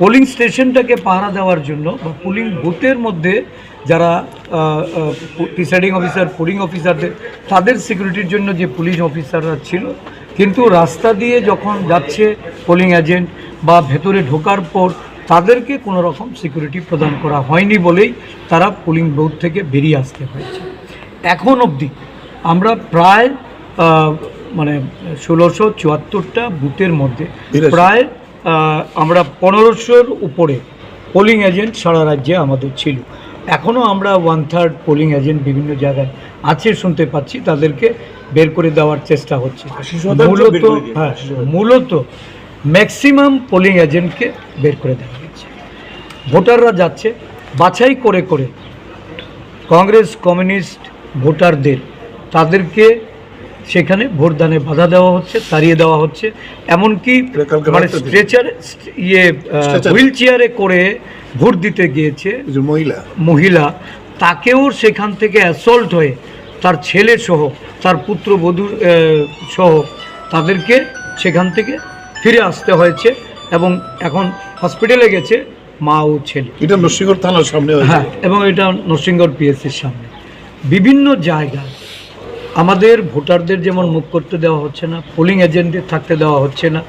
Polling স্টেশনটাকে পাহারা দেওয়ার জন্য বা পোলিং বুথের মধ্যে যারা প্রিসাইডিং অফিসার পোলিং অফিসারদের তাদের সিকিউরিটির জন্য যে পুলিশ অফিসাররা ছিল কিন্তু রাস্তা দিয়ে যখন যাচ্ছে পোলিং এজেন্ট বা ভেতরে ঢোকার পর তাদেরকে কোনো রকম সিকিউরিটি প্রদান করা হয়নি বলেই তারা পোলিং বুথ থেকে বেরিয়ে আসতে হয়েছে। এখন অবধি আমরা প্রায় মানে ষোলোশো চুয়াত্তরটা বুথের মধ্যে প্রায় আমরা পনেরোশোর উপরে পোলিং এজেন্ট সারা রাজ্যে আমাদের ছিল। এখনও আমরা ওয়ান থার্ড পোলিং এজেন্ট বিভিন্ন জায়গায় আছে শুনতে পাচ্ছি তাদেরকে বের করে দেওয়ার চেষ্টা হচ্ছে। মূলত। হ্যাঁ মূলত ম্যাক্সিমাম পোলিং এজেন্টকে বের করে দেওয়া হয়েছে। ভোটাররা যাচ্ছে বাছাই করে করে কংগ্রেস কমিউনিস্ট ভোটারদের তাদেরকে সেখানে ভোটদানে বাধা দেওয়া হচ্ছে তাড়িয়ে দেওয়া হচ্ছে। এমনকি মানে স্ট্রেচার ইয়ে. হুইল চেয়ারে করে ভোট দিতে গিয়েছে যে মহিলা। মহিলা তাকেও সেখান থেকে অ্যাসল্ট হয়ে তার ছেলে সহ তার পুত্রবধূ সহ তাদেরকে সেখান থেকে ফিরে আসতে হয়েছে এবং এখন হসপিটালে গেছে মা ও ছেলে। এটা নরসিংহর থানার সামনে হ্যাঁ এবং এটা নরসিংগড় পিএসসির সামনে। বিভিন্ন জায়গায় আমাদের ভোটারদের যেমন মুখ করতে দেওয়া হচ্ছে না পোলিং এজেন্টদের থাকতে দেওয়া হচ্ছে না।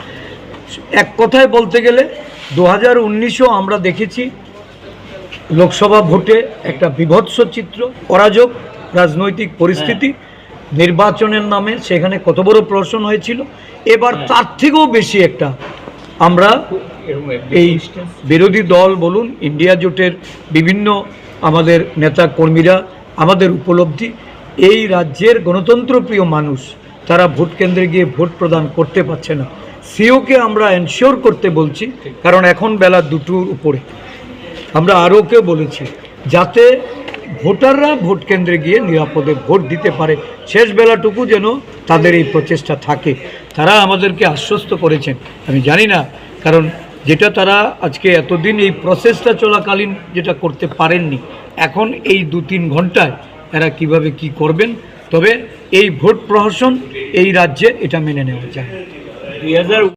এক কথায় বলতে গেলে দু হাজার উনিশেও আমরা দেখেছি লোকসভা ভোটে একটা বিভৎস চিত্র অরাজক রাজনৈতিক পরিস্থিতি নির্বাচনের নামে সেখানে কত বড় প্রশ্ন হয়েছিল। এবার তার থেকেও বেশি একটা আমরা এই বিরোধী দল বলুন ইন্ডিয়া জোটের বিভিন্ন আমাদের নেতা কর্মীরা আমাদের উপলব্ধি। এই রাজ্যের গণতন্ত্রপ্রিয় মানুষ, তারা ভোট কেন্দ্রে গিয়ে ভোট প্রদান করতে পারছে না। সিওকে আমরা এনশিওর করতে বলছি, কারণ এখন বেলা দুটোর উপরে। আমরা আরও কেউ বলেছি, যাতে ভোটাররা ভোট কেন্দ্রে গিয়ে নিরাপদে ভোট দিতে পারে, শেষ বেলাটুকু যেন তাদের এই প্রচেষ্টা থাকে। তারা আমাদেরকে আশ্বস্ত করেছেন, আমি জানি না, কারণ যেটা তারা আজকে এতদিন এই প্রসেসটা চলাকালীন যেটা করতে পারেননি, এখন এই দু তিন ঘন্টায় এরা কীভাবে কি করবেন? তবে এই ভোট প্রহসন এই রাজ্যে এটা মেনে নেওয়া যায়।